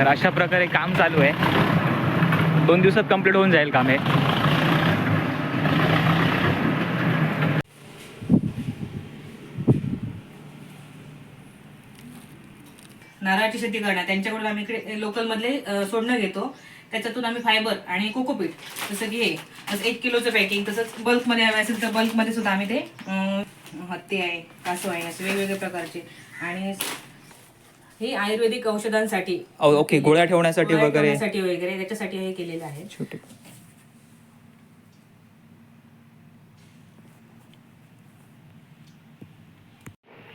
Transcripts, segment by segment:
तर अशा प्रकारे काम चालू आहे. दोन दिवसात कंप्लीट होऊन जाईल काम हे. नारळाची शेती करणार त्यांच्याकडून आम्ही इकडे लोकलमधले सोडणं घेतो. त्याच्यातून आम्ही फायबर आणि कोकोपीट जसं की हे असं एक किलोचं पॅकिंग तसंच बल्कमध्ये हवे असेल तर बल्कमध्ये सुद्धा आम्ही ते हत्ती आहे कासव आहे असे वेगवेगळ्या प्रकारचे. आणि हे आयुर्वेदिक औषधांसाठी ओके, गोळ्या ठेवण्यासाठी गोळ्या वगैरे. ठेवण्यासाठी वगैरे त्याच्यासाठी हे केलेलं आहे. छोटे.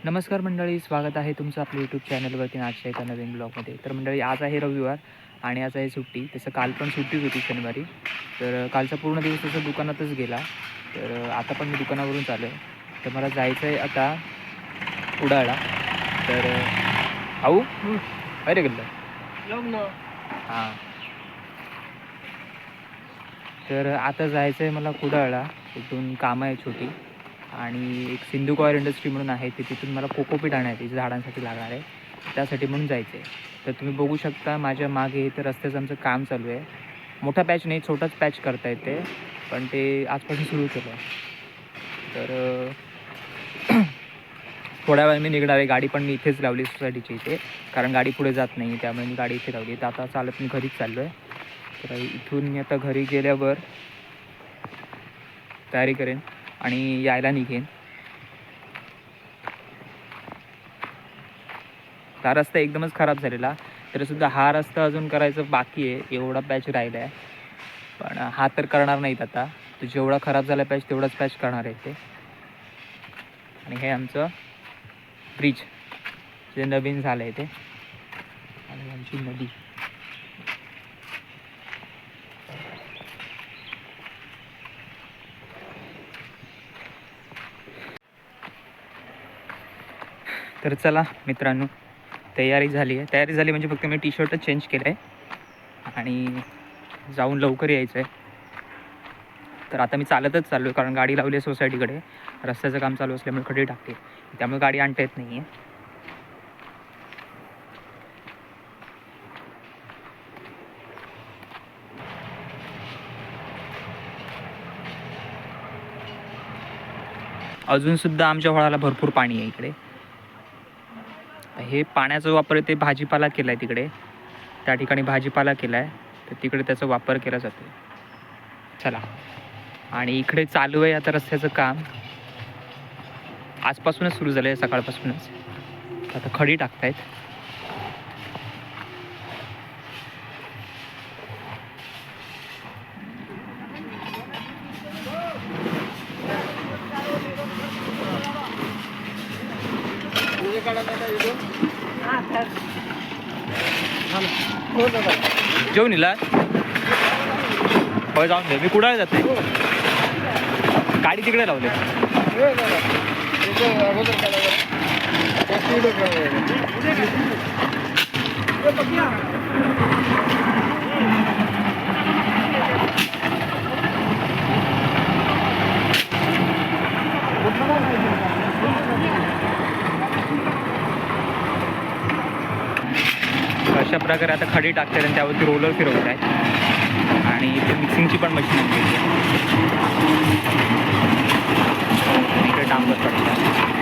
नमस्कार मंडळी स्वागत आहे तुमचं आपल्या यूट्यूब चॅनलवरती आजच्या एका नवीन ब्लॉगमध्ये तर मंडळी आज आहे रविवार आणि आज आहे सुट्टी. तसं काल पण सुट्टीच होती शनिवारी. तर कालचा पूर्ण दिवस तसं दुकानातच गेला. तर आता पण मी दुकानावरून चालू आहे तर मला जायचं आहे आता उडाळा तर आऊ अरे गल्ला हां. तर आता जायचं आहे मला कुडाळला. एक कामं आहे छोटी. आणि एक सिंधू कॉयर इंडस्ट्री म्हणून आहे ते. तिथून मला कोकोपीट आणायचं आहे झाडांसाठी लागणार आहे. त्यासाठी म्हणून जायचं आहे तर तुम्ही बघू शकता माझ्या मागे इथं रस्त्याचं आमचं काम चालू आहे. मोठा पॅच नाही छोटाच पॅच करता येते पण ते आजपासून सुरू केलं आहे तर थोड्या वेळ मी निघणार आहे. गाडी पण मी इथेच लावली सोसायटीची इथे. कारण गाडी पुढे जात नाही त्यामुळे मी गाडी इथे लावली तर आता चालत मी घरीच चाललो आहे. तर इथून मी आता घरी गेल्यावर तयारी करेन आणि यायला निघेन. हा रस्ता एकदमच खराब झालेला. तरीसुद्धा हा रस्ता अजून करायचं बाकी आहे. एवढा पॅच राहिला आहे. पण हा तर करणार नाहीत आता. तो जेवढा खराब झाला पॅच तेवढाच पॅच करणार आहे ते. आणि हे आमचं ब्रिज जे नवीन झालं आहे ते. आणि आमची नदी. तर चला मित्रांनो तयारी झाली आहे. तयारी झाली म्हणजे फक्त मी टी शर्टच चेंज केलं आहे आणि जाऊन लवकर यायचं आहे तर आता मी चालतच चाललो आहे कारण गाडी लावली आहे सोसायटीकडे रस्त्याचं काम चालू असल्यामुळे खडी टाकते. त्यामुळे गाडी आणता येत नाही आहे अजूनसुद्धा आमच्या होळाला भरपूर पाणी आहे इकडे. हे पाण्याचा वापर ते भाजीपाला केला आहे तिकडे. त्या ठिकाणी भाजीपाला केला आहे तर तिकडे त्याचा वापर केला जातो चला. आणि इकडे चालू आहे आता रस्त्याचं काम. आजपासूनच सुरू झालं आहे सकाळपासूनच. आता खडी टाकतायत. जेवण इला होय जाऊन दे. मी कुडाळ जाते गाडी तिकडे लावले. अशा प्रकारे आता खडी टाकते आणि त्यावरती रोलर फिरवत आहे आणि इथे मिक्सिंगची पण मशीन आहे. 100%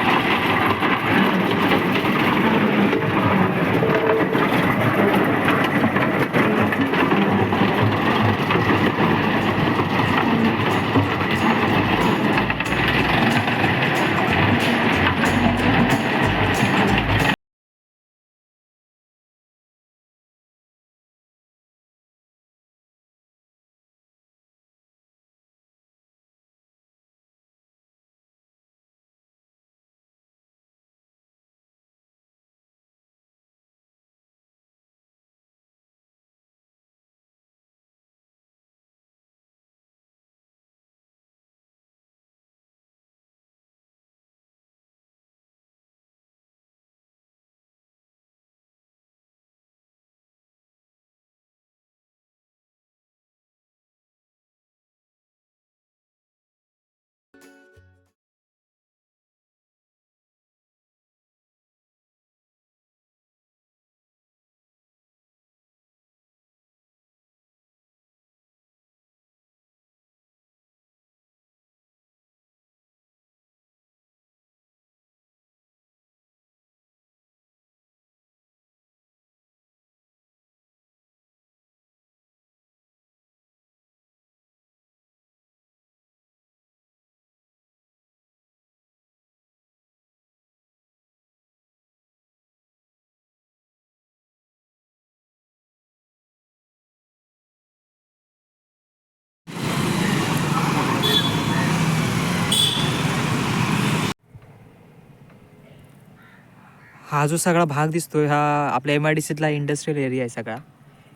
हा जो सगळा भाग दिसतोय हा आपल्या एम आय डी सीतला इंडस्ट्रियल एरिया आहे सगळा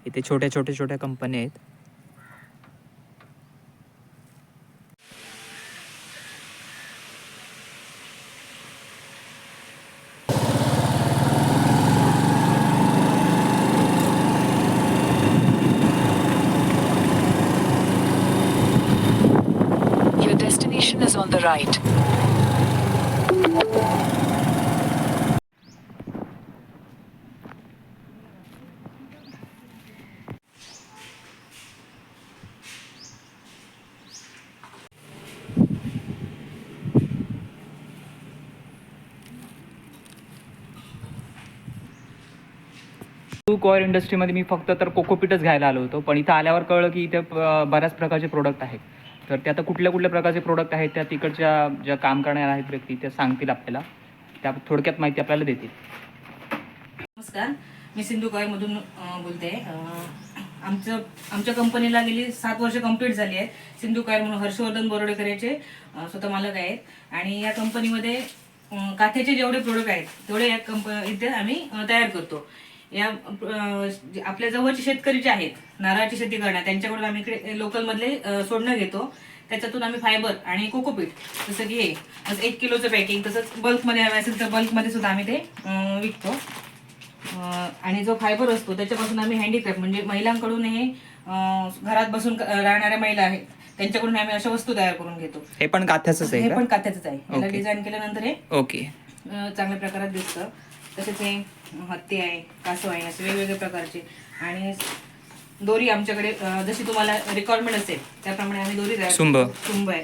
इथे छोट्या छोट्या छोट्या कंपन्या आहेत destination is on the right. To coir इंडस्ट्रीमध्ये मी फक्त तर कोकोपीटच घ्यायला आलो होतो पण इथं आल्यावर कळलं की इथे बऱ्याच प्रकारचे प्रोडक्ट आहेत. तर ते आता कुठल्या कुठल्या प्रकारचे प्रोडक्ट आहेत त्या तिकडच्या ज्या काम करणाऱ्या आहेत व्यक्ती त्या सांगतील आपल्याला. त्या थोडक्यात माहिती आपल्याला देतील. नमस्कार. मी सिंधू मधून बोलते. आमचं आमच्या कंपनीला गेली सात वर्ष कंप्लीट झाली आहेत. सिंधू कॉयर म्हणून हर्षवर्धन बोरोडेकर याचे स्वतः मालक आहेत. आणि या कंपनीमध्ये काथ्याचे जेवढे प्रोडक्ट आहेत तेवढे या कंप इथे आम्ही तयार करतो. या आपल्या जवळचे शेतकरी जे आहेत नारळाची शेती करणार त्यांच्याकडून आम्ही इकडे लोकलमधले सोडणं घेतो. त्याच्यातून आम्ही फायबर आणि कोकोपीट जसं की हे एक किलोचं पॅकिंग तसंच बल्कमध्ये हवे असेल तर बल्कमध्ये सुद्धा आम्ही ते विकतो. आणि जो फायबर असतो त्याच्यापासून आम्ही हँडीक्राफ्ट म्हणजे महिलांकडून हे घरात बसून राहणाऱ्या महिला आहेत त्यांच्याकडून आम्ही अशा वस्तू तयार करून घेतो. हे पण काथ्याचंच हे आहे पण का काथ्याचंच आहे. डिझाईन केल्यानंतर हे ओके. चांगल्या प्रकारात दिसतं. तसेच हे हत्ती आहे कासव आहे असे वेगवेगळे प्रकारचे. आणि दोरी आमच्याकडे जशी तुम्हाला रिक्वायरमेंट असेल त्याप्रमाणे आम्ही दोरी तयार सुंब. आहे.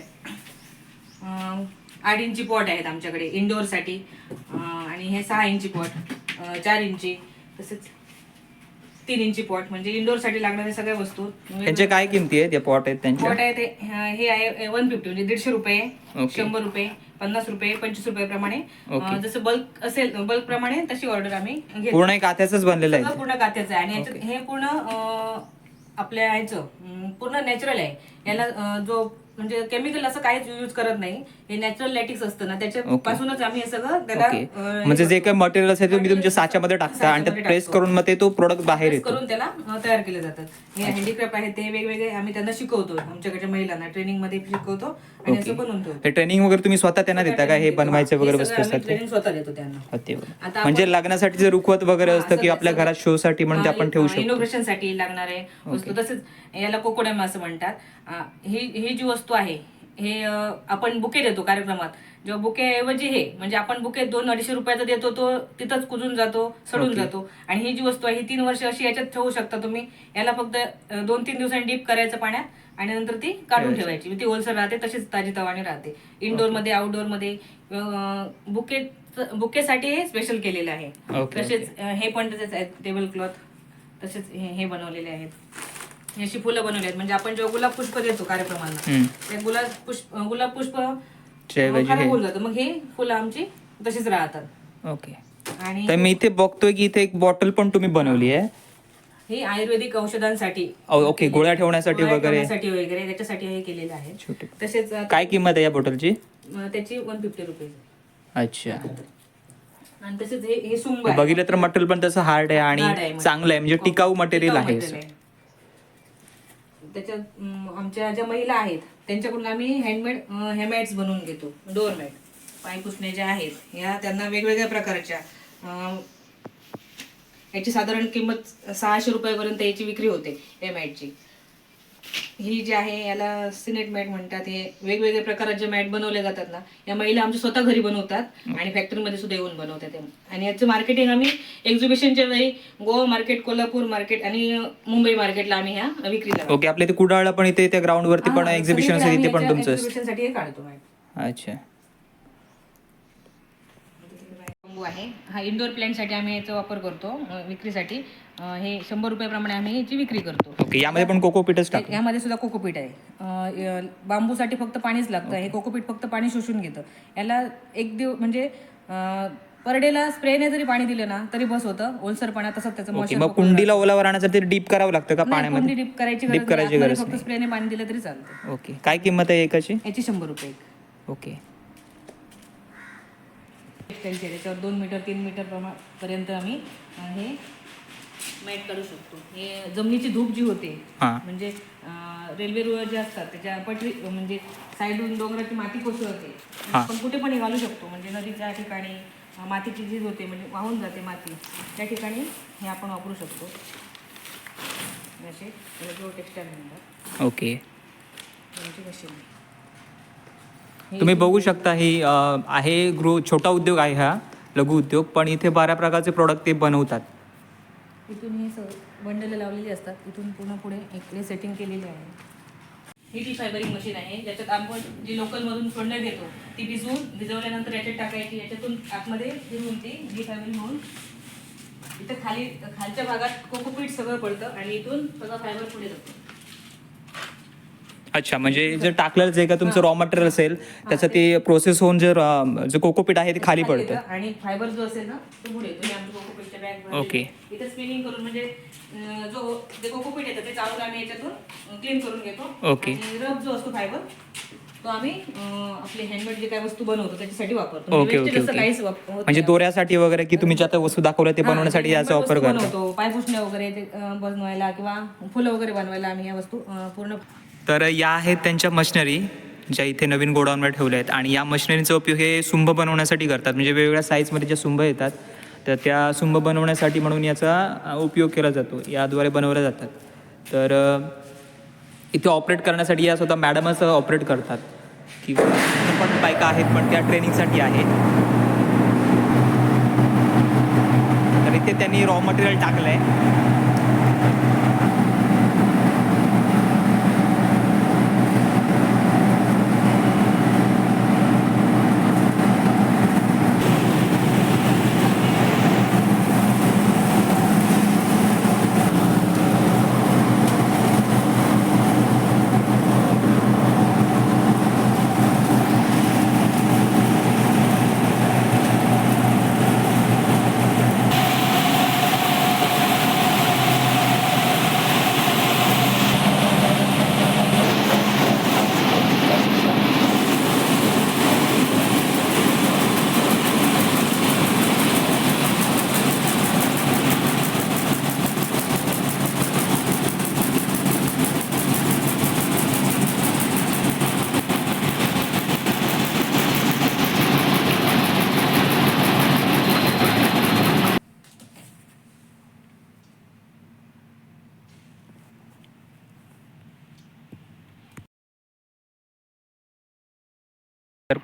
आठ इंची पॉट आहेत आमच्याकडे इंडोरसाठी अं, आणि हे सहा इंची पॉट चार इंची तसेच तीन इंची पॉट म्हणजे इंडोरसाठी लागणाऱ्या सगळ्या वस्तू. त्यांचे काय किमती आहेत पॉट आहेत पॉट त्यांच्या? आहे ते हे आहे वन फिफ्टी म्हणजे दीडशे रुपये. शंभर रुपये. पन्नास रुपये पंचवीस रुपये प्रमाणे. जसं बल्क असेल बल्क प्रमाणे तशी ऑर्डर आम्ही घेतो पूर्ण एक काथ्याचंच बनलेलं सगळं आहे पूर्ण काथ्याचं आहे. आणि याच्यात हे पूर्ण अं, आपल्या ह्याचं अं, पूर्ण नॅचरल आहे. याला अं, जो म्हणजे केमिकल असं काहीच यूज करत नाही. हे नॅचरल लॅटिक्स असतं ना त्याच्यापासूनच आम्ही हे सगळं त्याला ओके अं, म्हणजे जे. काही मटेरियल असेल ते तुम्ही तुमच्या साच्यामध्ये टाकता आणि त्यात साच्यामध्ये प्रेस टाकतो. करून मग ते तो प्रोडक्ट बाहेर Press येतो. करून त्याला अं, तयार केले जातात. हे हँडीक्राफ्ट आहेत ते वेगवेगळे आम्ही त्यांना शिकवतो आमच्याकडच्या महिलांना. ट्रेनिंगमध्ये शिकवतो आणि असं बनवून ठेवतो. हे ट्रेनिंग वगैरे तुम्ही स्वतः त्यांना देता का? हे बनवायचे वगैरे वस्तू असतात ते ट्रेनिंग स्वतः देतो त्यांना. अति आता आपण- म्हणजे लग्नासाठी जे रुखवत वगैरे असतं की आपल्या. घरात शो साठी म्हणून ते आपण ठेवू शकतो. इनोव्हेशनसाठी लागणारे वस्तू. तसेच याला कोकोडॅम असं म्हणतात. ही ही जी वस्तू आहे हे आपण बुके देतो कार्यक्रमात. जेव्हा बुके ऐवजी हे म्हणजे आपण बुके दोन अडीचशे रुपयाचा देतो तो तिथंच कुजून जातो सडून. जातो. आणि ही जी वस्तू आहे ही तीन वर्ष अशी याच्यात ठेवू शकता तुम्ही. याला फक्त दोन तीन दिवसांनी डीप करायचं पाण्यात आणि नंतर ती काढून ठेवायची. ठेवायची ती ओलसर राहते तशीच ताजी तवाणी राहते. इंडोरमध्ये आउटडोरमध्ये बुके बुकेसाठी हे स्पेशल केलेलं आहे. तसेच हे पण तसेच टेबल क्लॉथ तसेच हे हे बनवलेले आहेत. अशी फुलं बनवली आहेत. म्हणजे आपण जेव्हा गुलाब पुष्प देतो कार्यक्रमाला. ते गुलाब पुष्प गुलाब पुष्प खराब जातं. मग हे फुलं आमची तशीच राहतात. ओके. आणि तर मी इथे बघतोय की इथे एक बॉटल पण तुम्ही बनवली आहे. हे आयुर्वेदिक औषधांसाठी. ओके, गोळ्या ठेवण्यासाठी वगैरे. वगैरे त्याच्यासाठी हे केलेलं आहे. तसेच काय किंमत आहे या बॉटलची? त्याची वन फिफ्टी रुपीज. अच्छा. आणि तसेच हे. बघितलं तर मटेरियल पण तसं हार्ड आहे आणि. चांगलं आहे. म्हणजे हो, टिकाऊ मटेरियल आहे. त्याच्या त्याच्यात आमच्या ज्या महिला आहेत त्यांच्याकडून आम्ही हँडमेड हॅमॅट्स बनवून घेतो. डोअरमॅट पाय पुसण्या ज्या आहेत या त्यांना वेगवेगळ्या प्रकारच्या याची साधारण किंमत सहाशे रुपयापर्यंत याची विक्री होते या ही जी आहे याला सिनेट मॅट म्हणतात हे वेगवेगळ्या प्रकारात जे मॅट बनवले जातात ना या महिला आमच्या स्वतः घरी बनवतात आणि फॅक्टरीमध्ये सुद्धा येऊन बनवतात. आणि याचं मार्केटिंग आम्ही एक्झिबिशनच्या वेळी गोवा मार्केट कोल्हापूर मार्केट आणि मुंबई मार्केटला आम्ही ह्या विक्रीला. ओके आपल्या इथे कुडाळला पण इथे त्या ग्राउंड वरती पण एक्झिबिशन तिथे पण तुमचं साठी हे काढतो मॅट अच्छा बांबू आहे. हा इंडोर प्लॅन्टसाठी आम्ही याचा वापर करतो अं, विक्रीसाठी. अं, हे शंभर रुपयाप्रमाणे आम्ही याची विक्री करतो. ओके यामध्ये पण कोकोपीटच टाक यामध्ये सुद्धा कोकोपीट आहे. अं, य- बांबूसाठी फक्त पाणीच लागतं. हे कोकोपीट फक्त पाणी शोषून घेतं. याला एक दिव म्हणजे पर डेला स्प्रेने जरी पाणी दिलं ना तरी बस होतं. ओलसर पाण्यात तसंच त्याचं ओके moisture मग पकडून कुंडीला ओलावर राहण्यासाठी ते डीप करावं लागतं का नाही, कुंडी पाण्यामध्ये डीप करायची डीप गरज करायची गरज फक्त स्प्रेने पाणी दिलं तरी चालतं. ओके काय किंमत आहे एकाची याची शंभर रुपये ओके. टेक्सटाईलचे त्याच्यावर दोन मीटर तीन मीटर प्रमा पर्यंत आम्ही हे मॅट काढू शकतो. हे जमिनीची धूप जी होते हां. म्हणजे अं, रेल्वे रुळ जे असतात त्याच्या पटरी म्हणजे साईडून डोंगराची माती कोसळते हा. आपण कुठे पण हे घालू शकतो. म्हणजे नदीच्या ठिकाणी अं, मातीची झीज होते म्हणजे वाहून जाते माती त्या ठिकाणी हे आपण वापरू शकतो. असे टेक्स्टाईल म्हणतात ओके त्यांची मशीन तुम्ही बघू शकता ही अ, आहे गृह छोटा उद्योग आहे हा लघु उद्योग पण इथे बऱ्या प्रकारचे प्रोडक्ट ते बनवतात. इथून हे बंडल लावलेली असतात. इथून पुन्हा पुढे इकडे सेटिंग केलेली आहे. ही टी फायबरिंग मशीन आहे. ज्याच्यात आपण जी लोकलमधून सोडण्यात घेतो ती भिजवून भिजवल्यानंतर याच्यात टाकायची. याच्यातून आतमध्ये भिजवून ती टी फायबरिंग होऊन इथं खाली खालच्या भागात कोकोपीट सगळं पडतं आणि इथून सगळं फायबर पुढे जातं. अच्छा म्हणजे जर टाकलेलं जे का तुमचं रॉ मटेरियल असेल त्याचं ते प्रोसेस होऊन जर अ, जे कोकोपीट आहे ते खाली पडतं आणि फायबर जो असेल ना तो पुढे येतो हे आमच्या कोकोपीटच्या बॅग ओके. इथं स्पिनिंग करून म्हणजे अं, जो जे कोकोपीट येतं ते आम्ही याच्यातून क्लीन करून घेतो. आणि रब जो असतो फायबर तो आम्ही अं, आपली हँडमेड जे काही वस्तू बनवतो त्याच्यासाठी वापरतो ओके, म्हणजे ओके, wastage असं ओके. काहीच वाप- होत म्हणजे नाही. दोऱ्यासाठी वगैरे की तुम्ही ज्या वस्तू दाखवल्या ते हा, बनवण्यासाठी जे याचा वापर वस्तू करता बनवतो पायपुसण्या वगैरे ते अं, बनवायला किंवा फुलं वगैरे बनवायला आम्ही या वस्तू अं, पूर्ण तर या आहेत त्यांच्या मशिनरी ज्या इथे नवीन गोडाऊनवर ठेवल्या आहेत. आणि या मशिनरीचा उपयोग हे सुंभ बनवण्यासाठी करतात. म्हणजे वेगवेगळ्या साईजमध्ये ज्या सुंभ येतात तर त्या सुंभ बनवण्यासाठी म्हणून याचा उपयोग केला जातो. याद्वारे बनवल्या जातात. तर इथे ऑपरेट करण्यासाठी या स्वतः मॅडमच ऑपरेट करतात. किंवा पण बायका आहेत पण त्या ट्रेनिंगसाठी आहेत. तर इथे त्यांनी रॉ मटेरियल टाकलं आहे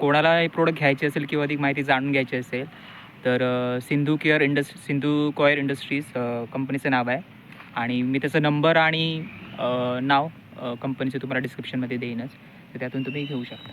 कोणाला हे प्रोडक्ट घ्यायचे असेल किंवा अधिक माहिती जाणून घ्यायची असेल तर सिंधू केअर इंडस्ट सिंधू कॉयर इंडस्ट्रीज कंपनीचं नाव आहे. आणि मी त्याचा नंबर आणि नाव कंपनीचं तुम्हाला डिस्क्रिप्शनमध्ये देईनच. तर त्यातून तुम्ही घेऊ शकता.